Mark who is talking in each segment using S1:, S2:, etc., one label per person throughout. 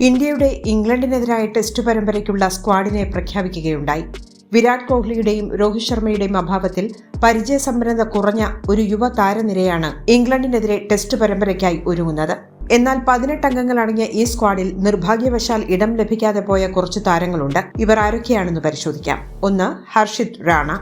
S1: ഇന്ത്യയുടെ ഇംഗ്ലണ്ടിനെതിരായ ടെസ്റ്റ് പരമ്പരയ്ക്കുള്ള സ്ക്വാഡിനെ പ്രഖ്യാപിക്കുകയുണ്ടായി. വിരാട് കോഹ്ലിയുടെയും രോഹിത് ശർമ്മയുടെയും അഭാവത്തിൽ പരിചയ പരിചയസമ്പന്നത കുറഞ്ഞ ഒരു യുവ താരനിരയാണ് ഇംഗ്ലണ്ടിനെതിരെ ടെസ്റ്റ് പരമ്പരയ്ക്കായി ഒരുങ്ങുന്നത്. എന്നാൽ പതിനെട്ട് അംഗങ്ങൾ അടങ്ങിയ ഈ സ്ക്വാഡിൽ നിർഭാഗ്യവശാൽ ഇടം ലഭിക്കാതെ പോയ കുറച്ച് താരങ്ങളുണ്ട്. ഇവർ ആരൊക്കെയാണെന്ന് പരിശോധിക്കാം. ഒന്ന് ഹർഷിത് റാണ.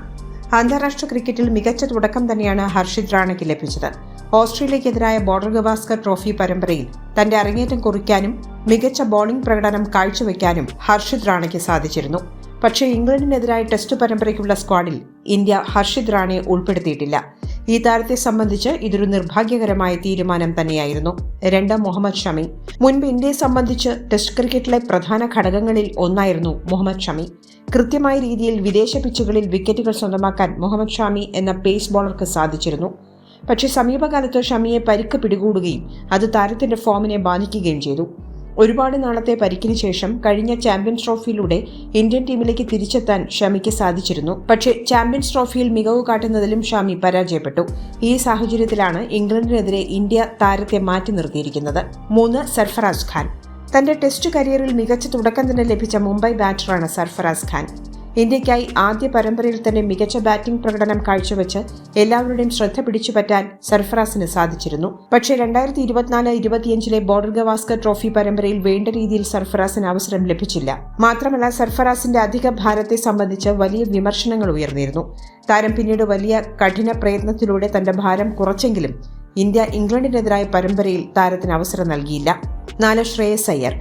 S1: അന്താരാഷ്ട്ര ക്രിക്കറ്റിൽ മികച്ച തുടക്കം തന്നെയാണ് ഹർഷിത് റാണയ്ക്ക് ലഭിച്ചത്. ഓസ്ട്രേലിയക്കെതിരായ ബോർഡർ ഗവാസ്കർ ട്രോഫി പരമ്പരയിൽ തന്റെ അരങ്ങേറ്റം കുറിക്കാനും മികച്ച ബോളിംഗ് പ്രകടനം കാഴ്ചവെക്കാനും ഹർഷിത് റാണയ്ക്ക് സാധിച്ചിരുന്നു. പക്ഷേ ഇംഗ്ലണ്ടിനെതിരായ ടെസ്റ്റ് പരമ്പരയ്ക്കുള്ള സ്ക്വാഡിൽ ഇന്ത്യ ഹർഷിത് റാണയെ ഉൾപ്പെടുത്തിയിട്ടില്ല. ഈ താരത്തെ സംബന്ധിച്ച് ഇതൊരു നിർഭാഗ്യകരമായ തീരുമാനം തന്നെയായിരുന്നു. രണ്ട് മുഹമ്മദ് ഷമി. മുൻപ് ഇന്ത്യയെ സംബന്ധിച്ച് ടെസ്റ്റ് ക്രിക്കറ്റിലെ പ്രധാന ഘടകങ്ങളിൽ ഒന്നായിരുന്നു മുഹമ്മദ് ഷമി. കൃത്യമായ രീതിയിൽ വിദേശ പിച്ചുകളിൽ വിക്കറ്റുകൾ സ്വന്തമാക്കാൻ മുഹമ്മദ് ഷാമി എന്ന പേസ് ബോളർക്ക് സാധിച്ചിരുന്നു. പക്ഷേ സമീപകാലത്ത് ഷമിയെ പരിക്ക് പിടികൂടുകയും അത് താരത്തിന്റെ ഫോമിനെ ബാധിക്കുകയും ചെയ്തു. ഒരുപാട് നാളത്തെ പരിക്കിന് ശേഷം കഴിഞ്ഞ ചാമ്പ്യൻസ് ട്രോഫിയിലൂടെ ഇന്ത്യൻ ടീമിലേക്ക് തിരിച്ചെത്താൻ ഷമിക്ക് സാധിച്ചിരുന്നു. പക്ഷേ ചാമ്പ്യൻസ് ട്രോഫിയിൽ മികവ് കാട്ടുന്നതിലും ഷമി പരാജയപ്പെട്ടു. ഈ സാഹചര്യത്തിലാണ് ഇംഗ്ലണ്ടിനെതിരെ ഇന്ത്യ താരത്തെ മാറ്റി നിർത്തിയിരിക്കുന്നത്. മൂന്ന് സർഫറാസ് ഖാൻ. തന്റെ ടെസ്റ്റ് കരിയറിൽ മികച്ച തുടക്കം തന്നെ ലഭിച്ച മുംബൈ ബാറ്ററാണ് സർഫറാസ് ഖാൻ. ഇന്ത്യയ്ക്കായി ആദ്യ പരമ്പരയിൽ തന്നെ മികച്ച ബാറ്റിംഗ് പ്രകടനം കാഴ്ചവെച്ച് എല്ലാവരുടെയും ശ്രദ്ധ പിടിച്ചുപറ്റാൻ സർഫറാസിന് സാധിച്ചിരുന്നു. പക്ഷേ രണ്ടായിരത്തി ഇരുപത്തിനാല് ഇരുപത്തിയഞ്ചിലെ ബോർഡർ ഗവാസ്കർ ട്രോഫി പരമ്പരയിൽ വേണ്ട രീതിയിൽ സർഫറാസിന് അവസരം ലഭിച്ചില്ല. മാത്രമല്ല സർഫറാസിന്റെ അധിക ഭാരത്തെ സംബന്ധിച്ച് വലിയ വിമർശനങ്ങൾ ഉയർന്നിരുന്നു. താരം പിന്നീട് വലിയ കഠിന പ്രയത്നത്തിലൂടെ തന്റെ ഭാരം കുറച്ചെങ്കിലും ഇന്ത്യ ഇംഗ്ലണ്ടിനെതിരായ പരമ്പരയിൽ താരത്തിന് അവസരം നൽകിയില്ല. നാല് ശ്രേയസ് അയ്യർ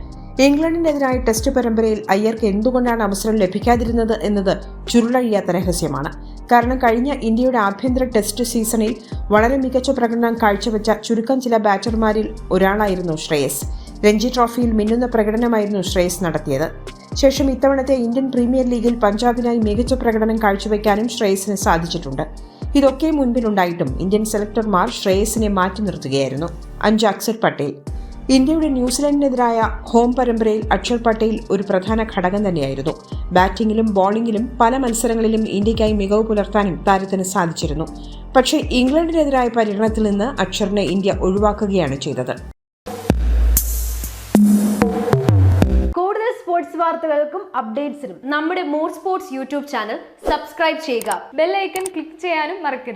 S1: ഇംഗ്ലണ്ടിനെതിരായ ടെസ്റ്റ് പരമ്പരയിൽ അയ്യർക്ക് എന്തുകൊണ്ടാണ് അവസരം ലഭിക്കാതിരുന്നത് എന്നത് ചുരുളഴിയാത്ത രഹസ്യമാണ്. കാരണം കഴിഞ്ഞ ഇന്ത്യയുടെ ആഭ്യന്തര ടെസ്റ്റ് സീസണിൽ വളരെ മികച്ച പ്രകടനം കാഴ്ചവെച്ച ചുരുക്കം ചില ബാറ്റർമാരിൽ ഒരാളായിരുന്നു ശ്രേയസ്. രഞ്ജി ട്രോഫിയിൽ മിന്നുന്ന പ്രകടനമായിരുന്നു ശ്രേയസ് നടത്തിയത്. ശേഷം ഇത്തവണത്തെ ഇന്ത്യൻ പ്രീമിയർ ലീഗിൽ പഞ്ചാബിനായി മികച്ച പ്രകടനം കാഴ്ചവെക്കാനും ശ്രേയസിന് സാധിച്ചിട്ടുണ്ട്. ഇതൊക്കെ മുൻപിലുണ്ടായിട്ടും ഇന്ത്യൻ സെലക്ടർമാർ ശ്രേയസിനെ മാറ്റി നിർത്തുകയായിരുന്നു. അഞ്ച് അക്സർ പട്ടേൽ ഇന്ത്യയുടെ ന്യൂസിലൻഡിനെതിരായ ഹോം പരമ്പരയിൽ അക്ഷർ പട്ടേൽ ഒരു പ്രധാന ഘടകം തന്നെയായിരുന്നു. ബാറ്റിംഗിലും ബോളിംഗിലും പല മത്സരങ്ങളിലും ഇന്ത്യയ്ക്കായി മികവ് പുലർത്താനും താരത്തിന് സാധിച്ചിരുന്നു. പക്ഷേ ഇംഗ്ലണ്ടിനെതിരായ പര്യടനത്തിൽ നിന്ന് അക്ഷറിനെ ഇന്ത്യ ഒഴിവാക്കുകയാണ് ചെയ്തത്.
S2: കൂടുതൽ സ്പോർട്സ് വാർത്തകൾക്കും അപ്ഡേറ്റ്സിനും
S3: നമ്മുടെ more sports YouTube channel subscribe ചെയ്യുക.
S4: ബെല്ലൈക്കൺ ക്ലിക്ക് ചെയ്യാനും മറക്കരുത്.